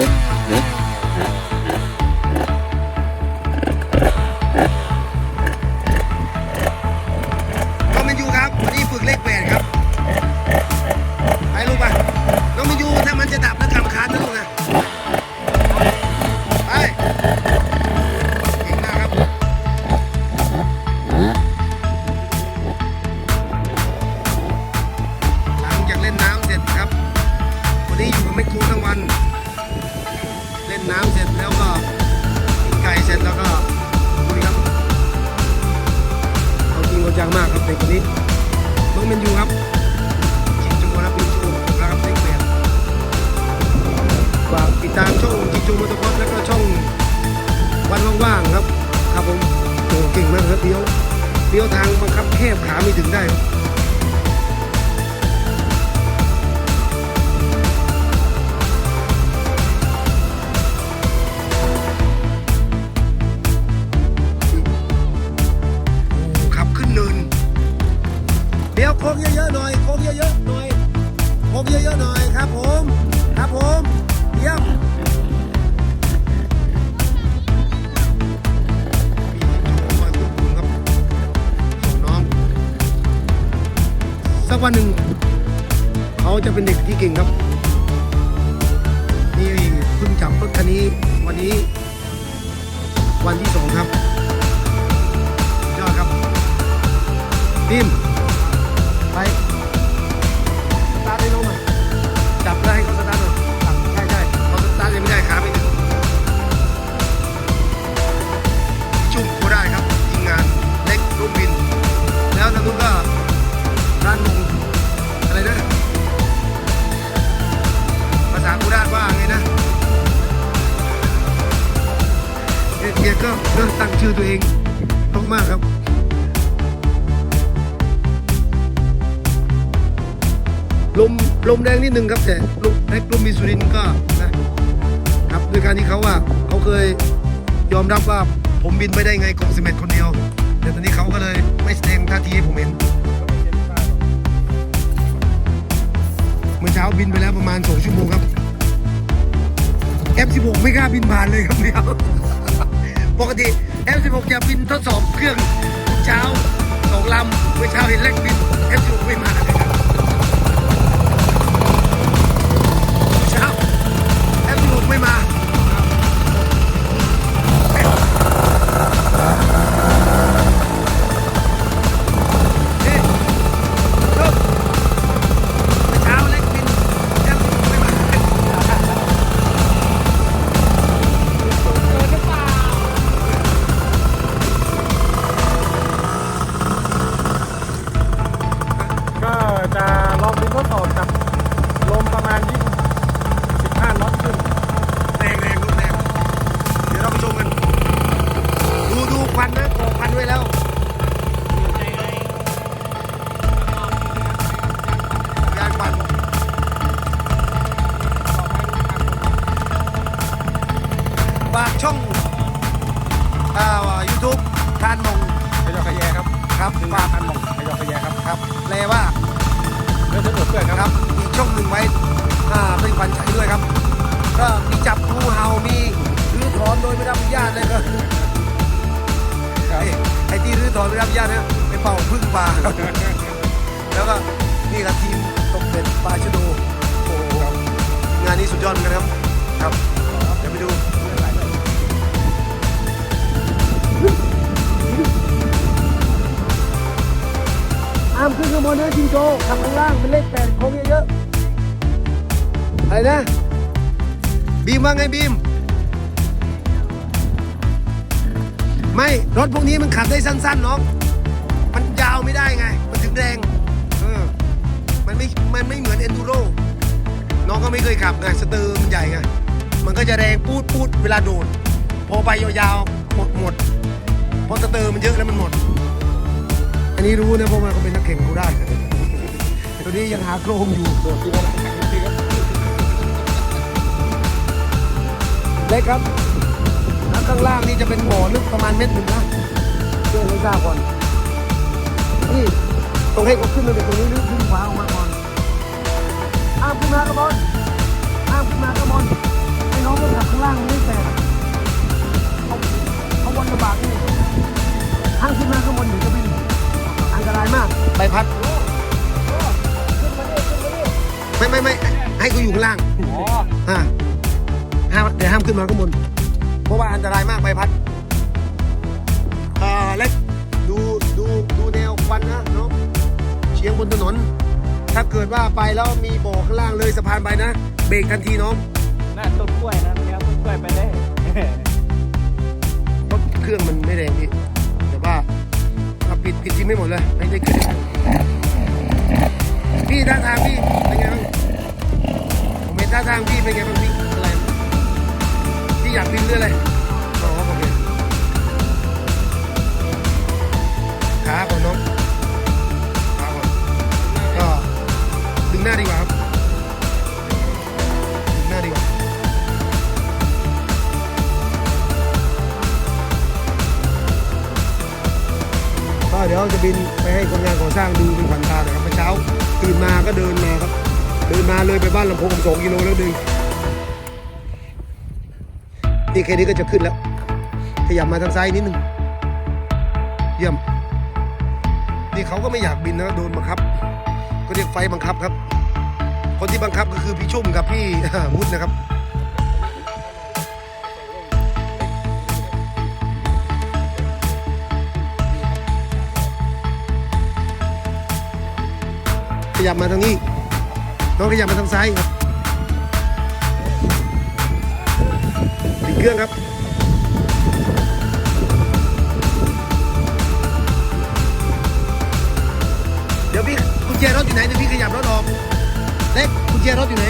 น้ากติดตามช่องจิจูมอเตอร์คอร์สแล้วก็ช่องวันว่างๆครับ ครับผมโอ้เก่งมากครับเดียวเดียวทางบังคับแคบขาไม่ถึงได้ครับขับขึ้นเนินเดี๋ยวโค้งเยอะๆหน่อยโค้งเยอะๆหน่อยโค้งเยอะๆหน่อยครับผม ครับผมเยี่ยม สักวันหนึ่งเขาจะเป็นเด็กที่เก่งครับ นี่เพิ่งจับรถคันนี้วันนี้ วันที่สองครับยอดครับทีมไปตาร์ทให้น้องหน่อยจับได้ ลมแรงนิดนึงครับแต่ลมแรกลมมีสุรินก็นะครับด้วยการที่เขาว่าเขาเคยยอมรับว่าผมบินไม่ได้ไงกบสิเมตคนเดียว แต่ตอนนี้เขาก็เลยไม่แสดงท่าทีให้ผมเห็นเมื่อเช้าบินไปแล้วประมาณ2ชั่วโมงครับ F16 ไม่กล้าบินผ่านเลยครับเดียวปกติ F16 จะบินทดสอบเครื่องเช้าสองลำเมื่อเช้าเห็นเล็กบิน F16 ไม่มาเลยครับ แล้วก็นี่ครับทีมตกเบ็ดปลาชะโดโอ้โหงานนี้สุดยอดเหมือนกันครับ ครับเดี๋ยวไปดูอ้ามขึ้นข้างบนนะจิงโจทำข้างล่างเป็นเลขแปดโค้งเยอะๆอะไรนะ บีมว่าไงบีม ไม่ รถพวกนี้มันขับได้สั้นๆน้องมัน ยาวไม่ได้ไง มันถึงแรงเออมันไม่ มันไม่เหมือนเอนดูโรน้องก็ไม่เคยขับไงสเตอร์มันใหญ่ไง มันก็จะแรงปูดปูดเวลาโดด พอไปยาวๆหมดหมดเพราะสเตอร์มันเยอะแล้วมันหมด อันนี้รู้นะเพราะมันก็เป็นนักแข่งกูได้ตัวนี้ยังหาโครงอยู่เล็กครับแล้วข้างล่างนี่จะเป็นบ่อลึกประมาณเม็ดหนึ่งนะเพื่อให้ทราบก่อน ที่ตรงให้เขาขึ้นมาเป็นตรงนี้หรือขึ้นขวาออกมาก่อนอ้ามขึ้นมากระบอลอ้ามขึ้นมากระบอลให้น้องมันขับข้างล่างไม่แต่เขาเขาบนกระบะนี่ข้างขึ้นมาข้างบนอยู่จะเป็นอันตรายมากใบพัดไม่ไม่ไม่ให้เขาอยู่ข้างล่างอ่าห้ามเดี๋ยวห้ามขึ้นมาข้างบน เพราะว่าอันตรายมากใบพัดอ่าเล็ก ดูดูดูแนวควันนะน้องเฉียงบนถนน ถ้าเกิดว่าไปแล้วมีบ่อข้างล่างเลยสะพานไปนะ เบรกทันทีน้องหน้าต้นกล้วยนะเนี่ยต้นกล้วยไปได้รถเครื่องมันไม่แรงพี่แต่ว่าเราปิดปิดทิ้งไม่หมดเลยไม่ได้ขึ้นพี่ท่าทางพี่เป็นไงบ้างผมเห็นท่าทางพี่เป็นไงบ้างพี่อะไรพี่อยากบินหรืออะไร เดี๋ยวจะบินไปให้คนงานก่อสร้างดูเป็นขวัญตาหน่อยครับเมื่อเช้าตื่นมาก็เดินมาครับ เดินมาเลยไปบ้านลำโพงสองกิโลแล้วดึงนี่แค่นี้ก็จะขึ้นแล้ว ขยับมาทางซ้ายนิดนึงเยี่ยม นี่เขาก็ไม่อยากบินนะโดนบังคับ ก็เรียกไฟบังคับครับ คนที่บังคับก็คือพี่ชุ่มกับพี่วุฒินะครับ ขยับมาทางนี้ น้องขยับมาทางซ้ายครับติดเครื่องครับเดี๋ยวพี่กุญแจรถอยู่ไหนเดี๋ยวพี่ขยับรถออกเล็กกุญแจรถอยู่ไหน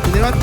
อยู่ในรถ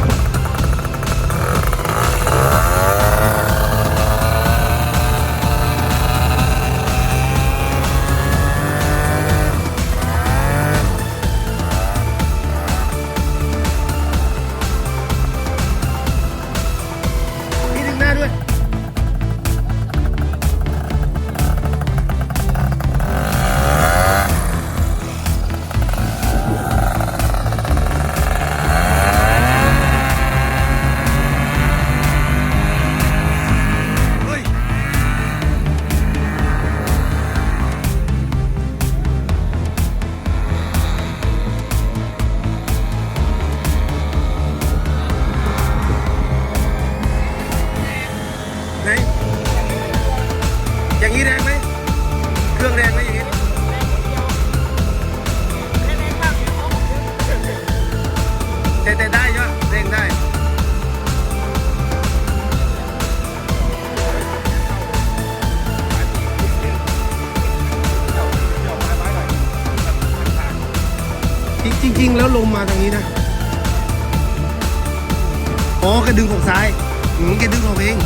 แกดึงเอาเอง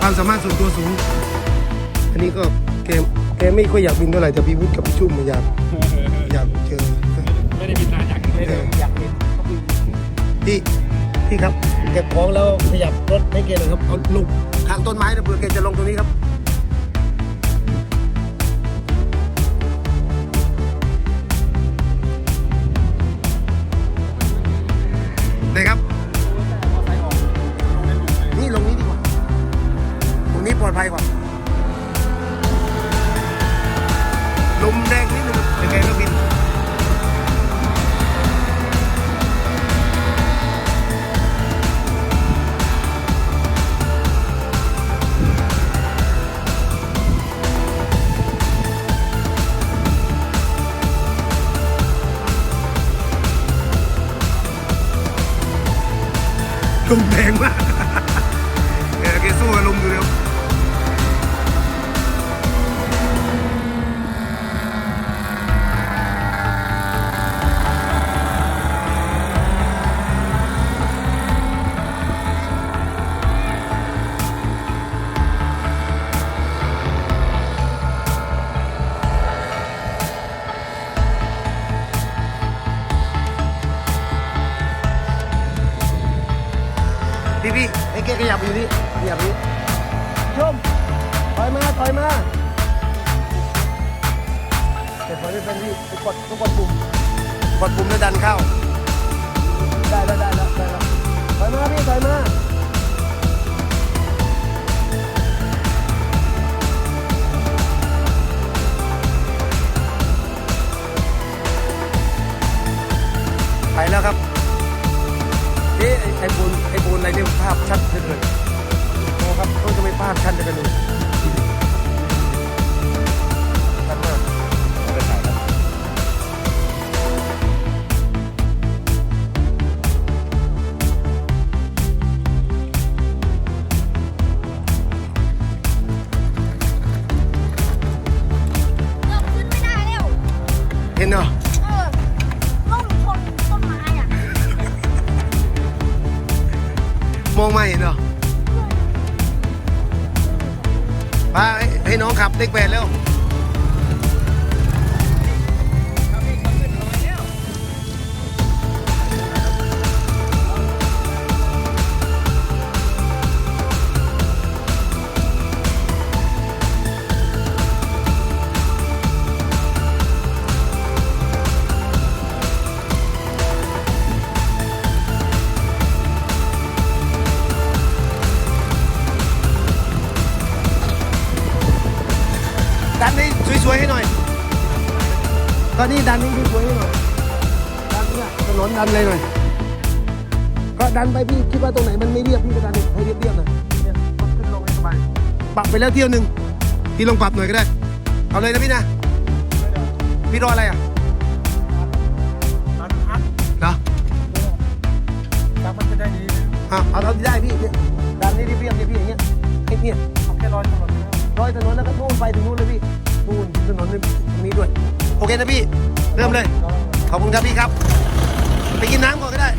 ความสามารถส่วนตัวสูง อันนี้ก็แกแกไม่ค่อยอยากบินเท่าไหร่แต่พี่วุฒิกับพี่ชุ่มอยากอยากเจอไม่ได้บินนานอยากไม่ได้อยากบินพี่พี่ครับเก็บของแล้วขยับรถให้แกหน่อยครับเอาลงทางต้นไม้นะเพื่อแกจะลงตรงนี้ครับ ลมแอยู่นี่ขยับอยู่ชมถอยมาถอยมาแต่ถอยไม่เป็นพี่ไปกดต้องกดปุ่มกดปุ่มแล้วดันเข้า ได้แล้วได้แล้วได้แล้วถอยมาพี่ถอยมาไปแล้วครับเอ๊ะไอ้ไอ้ปูนไอ้ปูนอะไราพชัดเหลือ เกินโอ้ครับก็จะไม่ภาพชัดเหลยกัน เลขแปดเร็ว ดันให้สวยๆให้หน่อย ตอนนี้ดันให้สวยๆให้หน่อย ดันเนี่ยถนนดันเลยหน่อย ก็ดันไปพี่คิดว่าตรงไหนมันไม่เรียบพี่ก็ดันให้เรียบๆหน่อยเนี่ยมันขึ้นลงให้สบาย ปรับไปแล้วเที่ยวหนึ่งพี่ลองปรับหน่อยก็ได้ เอาเลยนะพี่นะ พี่รออะไรอะมันพักเหรอแล้วมันจะได้ดีอะเอาเท่าที่ได้พี่เนี่ยดันให้เรียบๆเนี่ยพี่อย่างเงี้ยไอ้เนี่ยเอาแค่ร้อยถนนนะร้อยถนนแล้วก็นู่นไปถึงนู่นเลยพี่นู่ โอเคนะพี่ เริ่มเลย ขอบคุณครับพี่ครับ ไปกินน้ำก่อนก็ได้